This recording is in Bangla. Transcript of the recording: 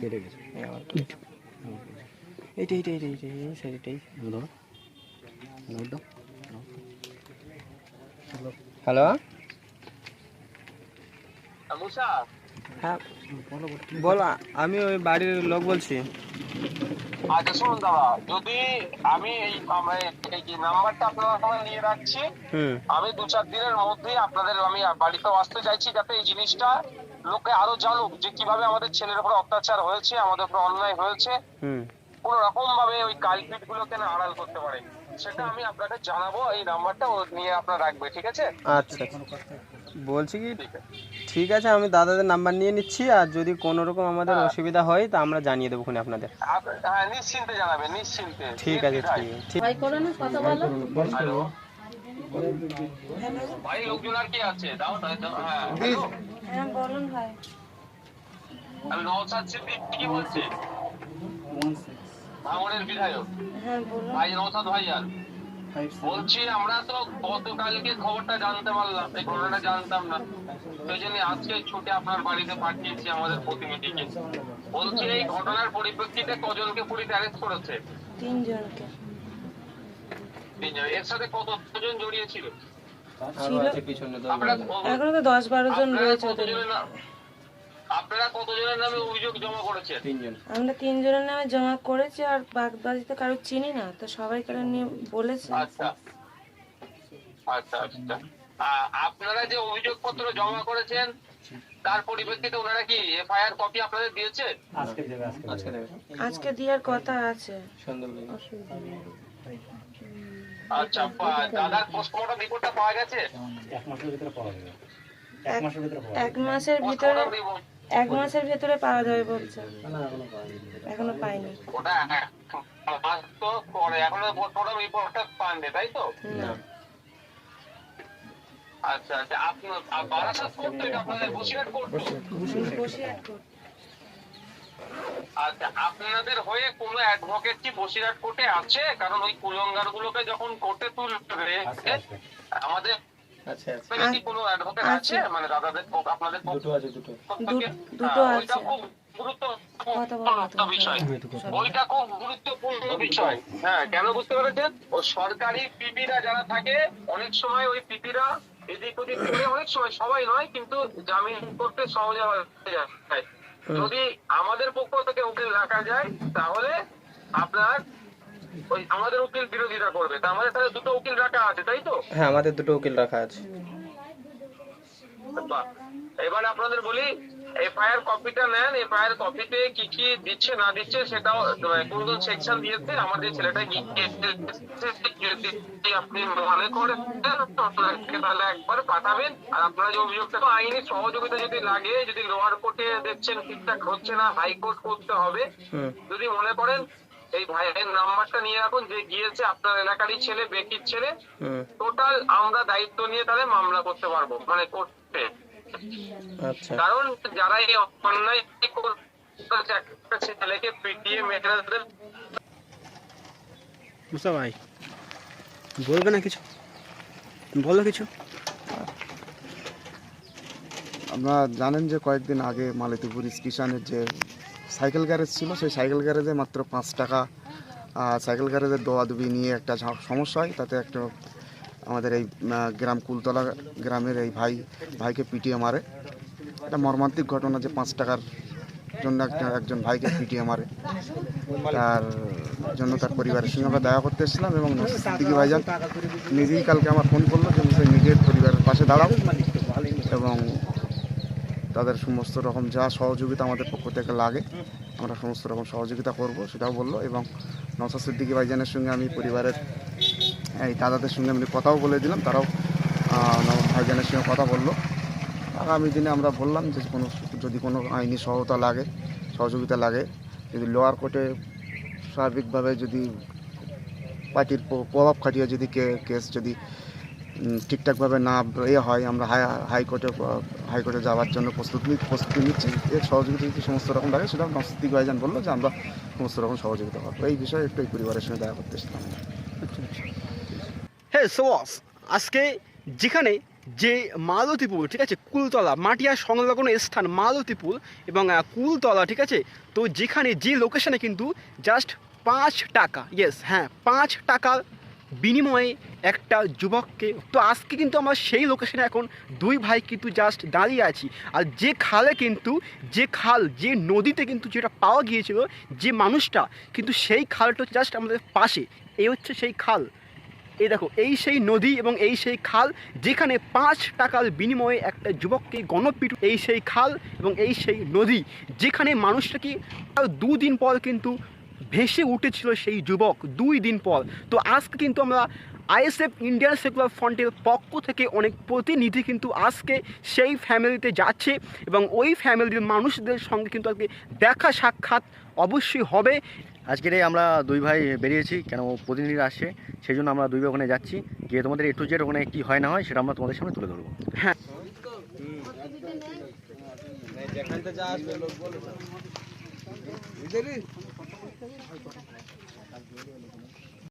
কেটে গেছে। এইটা। এইটা এইটা এইটা এই সাইডটাই ধরো। হ্যালো? হ্যাঁ বলো আমি ওই বাড়ির লোক বলছি। আচ্ছা শুনুন দাদা যদি আমি এই এই নাম্বারটা আপনার ওখানে নিয়ে রাখছি হুম। আমি দু চার দিনের মধ্যেই আপনাদের আমি বাড়িতে আসতে চাইছি যাতে এই জিনিসটা লোকে আরও জানুক যে কীভাবে আমাদের ছেলের উপর অত্যাচার হয়েছে আমাদের উপর অন্যায় হয়েছে। কোন রকম ভাবে ওই কালপিট গুলোকে না আড়াল করতে পারে। সেটা আমি আপনাকে জানাব এই নাম্বারটা ও নিয়ে আপনার রাখবে ঠিক আছে? আচ্ছা। বলছি কি ঠিক আছে। আমি দাদাদের নাম্বার নিয়ে নিচ্ছি আর যদি কোনো রকম আমাদের হ্যাঁ। অসুবিধা হয় তা আমরা জানিয়ে দেবো খুনি আপনাদের। হ্যাঁ নিশ্চিন্তে জানাবেন নিশ্চিন্তে। ঠিক আছে ঠিক ঠিক ভাই কথা বলো। ভাই লোকজন আর কি আছে? দাও তাই দাও হ্যাঁ। হ্যাঁ বলুন ভাই। আমি সিদ্দিক কি বলছি? ভাঙনের বিধায়ক। হ্যাঁ বলুন। ভাই নওসাদ ভাইয়ার বলছি আমরা তো গতকালকে খবরটা জানতে পারলাম এই ঘটনাটা জানতাম না। সেই জন্য আজকে ছুটে আপনার বাড়িতে পাঠিয়েছি আমাদের প্রতিনিধিকে। বলছি এই ঘটনার পরিপ্রেক্ষিতে কজনকে পুলিশ অ্যারেস্ট করেছে? তিনজনকে। তিনজন। এর সাথে কতজন জড়িয়ে ছিল? দশ বারো। এখনও তো দশ বারো জন রয়েছে নাম আপনারা কতজনের নামে অভিযোগ জমা করেছেন? আমরা তিনজনের নামে জমা করেছি আর বাগবাজি তো কারও চিনি না তো সবাই কারও নিয়ে বলেছে। আচ্ছা। আচ্ছা আচ্ছা। আপনারা যে অভিযোগপত্র জমা করেছেন তার পরিপ্রেক্ষিতে ওনারা কি এফআইআর কপি আপনাদের দিয়েছে? আজকে দেবে আজকে দেওয়ার কথা আছে। নেই। আচ্ছা দাদার পোস্টমর্টম রিপোর্টটা পাওয়া গেছে? এক- এক মাসের ভিতরে পোস্টমর্টম রিপোর্ট এক মাসের ভিতরে পাওয়া যাবে বলছে। এখনও পাইনি। ওটা এক মাস তো পরে এখনও পোস্টমর্টম রিপোর্টটা পাননি তাই তো? না। আচ্ছা আচ্ছা আপনার বারাসাত কোর্ট থেকে আপনাদের বসিরহাট কোর্ট। আচ্ছা আপনাদের হয়ে কোনো অ্যাডভোকেট কি বসিরহাট কোর্টে আছে? কারণ ওই কুলঙ্গার গুলোকে যখন কোর্টে তুলবে আমাদের আচ্ছা আচ্ছা আপনাদের কি কোনো অ্যাডভোকেট আছে। মানে দাদাদের আপনাদের দুটো আছে দুটো। দুটো হ্যাঁ, ওইটা আছে। খুব বিষয়। গুরুত্বপূর্ণ বিষয়। হ্যাঁ কেন বুঝতে পেরেছেন? ও সরকারি পিপিরা যারা থাকে অনেক সময় ওই পিপিরা এদিক ওদিক করে অনেক সময় সবাই নয় কিন্তু জামিন করতে সহজে হয়ে। যায় যদি আমাদের পক্ষ থেকে উকিল রাখা যায় তাহলে আপনার ওই আমাদের উকিল বিরোধিতা করবে। তা আমাদের তাহলে দুটো উকিল রাখা আছে তাই তো? হ্যাঁ আমাদের দুটো উকিল রাখা আছে। বাহ। এবার আপনাদের বলি এফআইআর কপিটা নেন এফআইআর কপিতে কি কি দিচ্ছে না দিচ্ছে সেটাও কোন কোন সেকশন দিয়েছে আমাদের ছেলেটা গিয়ে যদি আপনি মনে করেন তাহলে একবার পাঠাবেন আর আপনারা যে অভিযোগটা তো আইনি সহযোগিতা যদি লাগে যদি লোয়ার কোর্টে দেখছেন ঠিকঠাক হচ্ছে না হাইকোর্ট করতে হবে যদি মনে করেন এই ভাইয়ের নাম্বারটা নিয়ে রাখুন যে গিয়েছে আপনার এলাকারই ছেলে বেকির ছেলে টোটাল আমরা দায়িত্ব নিয়ে তাহলে মামলা করতে পারব মানে করতে কারণ যারা এই অন্যায় একটা ছেলেকে পিটিয়ে মুসা ভাই বলবে না কিছু? বলো কিছু। আপনারা জানেন যে কয়েকদিন আগে মালতীপুর স্টেশনের যে সাইকেল গ্যারেজ ছিল সেই সাইকেল গ্যারেজে মাত্র পাঁচ টাকা সাইকেল গ্যারেজের দোয়াদুবি নিয়ে একটা সমস্যা হয় তাতে একটা আমাদের এই গ্রাম কুলতলা গ্রামের এই ভাই, ভাইকে পিটিয়ে মারে। এটা মর্মান্তিক ঘটনা যে পাঁচ টাকার জন্য একজন ভাইকে পিটিয়ে মারে। তার জন্য তার পরিবারের সঙ্গে আমরা দেখা করতে এসেছিলাম এবং সিদ্দিকি ভাইজান নিজেই কালকে আমার ফোন করল যে সেই নিজের পরিবারের পাশে দাঁড়াও এবং তাদের সমস্ত রকম যা সহযোগিতা আমাদের পক্ষ থেকে লাগে, আমরা সমস্ত রকম সহযোগিতা করব সেটাও বলল এবং নসা সিদ্দিকি ভাইজানের সঙ্গে আমি পরিবারের এই দাদাদের সঙ্গে আমি কথাও বলে দিলাম, তারাও ভাইজানের সঙ্গে কথা বলল। আগামী দিনে আমরা বললাম যে কোনো, যদি কোনো আইনি সহায়তা লাগে, সহযোগিতা লাগে, যদি লোয়ার কোর্টে স্বাভাবিকভাবে যদি পার্টির প্রভাব খাটিয়ে যদি কেস যদি ঠিকঠাকভাবে না এ হয়, আমরা হাই হাইকোর্টে হাইকোর্টে যাওয়ার জন্য প্রস্তুতি প্রস্তুতি নিচ্ছি। এর সহযোগিতা যদি সমস্ত রকম লাগে, সেটা নস্তিক ভাইজান বলল যে আমরা সমস্ত রকম সহযোগিতা করব। এই বিষয়ে একটু এই পরিবারের সঙ্গে দেখা করতে হ্যাঁ সুবাস আজকে যেখানে যে মালতীপুর ঠিক আছে, কুলতলা, মাটিয়া সংলগ্ন স্থান মালতীপুর এবং কুলতলা, ঠিক আছে, তো যেখানে যে লোকেশনে কিন্তু জাস্ট পাঁচ টাকা ইয়েস হ্যাঁ পাঁচ টাকার বিনিময়ে একটা যুবককে, তো আজকে কিন্তু আমরা সেই লোকেশনে এখন দুই ভাই কিন্তু জাস্ট দাঁড়িয়ে আছি। আর যে খালে কিন্তু, যে খাল, যে নদীতে কিন্তু যেটা পাওয়া গিয়েছিল, যে মানুষটা, কিন্তু সেই খালটা জাস্ট আমাদের পাশে, এই হচ্ছে সেই খাল। এই দেখো, এই সেই নদী এবং এই সেই খাল, যেখানে পাঁচ টাকার বিনিময়ে একটা যুবককে গণপিটু এই সেই খাল এবং এই সেই নদী, যেখানে মানুষটাকে দুদিন পর কিন্তু ভেসে উঠেছিল সেই যুবক, দুই দিন পর। তো আজকে কিন্তু আমরা আইএসএফ ইন্ডিয়ান সেকুলার ফ্রন্টের পক্ষ থেকে অনেক প্রতিনিধি কিন্তু আজকে সেই ফ্যামিলিতে যাচ্ছে এবং ওই ফ্যামিলির মানুষদের সঙ্গে কিন্তু আজকে দেখা সাক্ষাৎ অবশ্যই হবে আজকের এই আমরা দুই ভাই বেরিয়েছি কেন প্রতিনিধিরা আসছে সেই জন্য আমরা দুই ভাই ওখানে যাচ্ছি। গিয়ে তোমাদের এ টু জেড ওখানে কী হয় না হয় সেটা আমরা তোমাদের সামনে তুলে ধরবো। হ্যাঁ। যা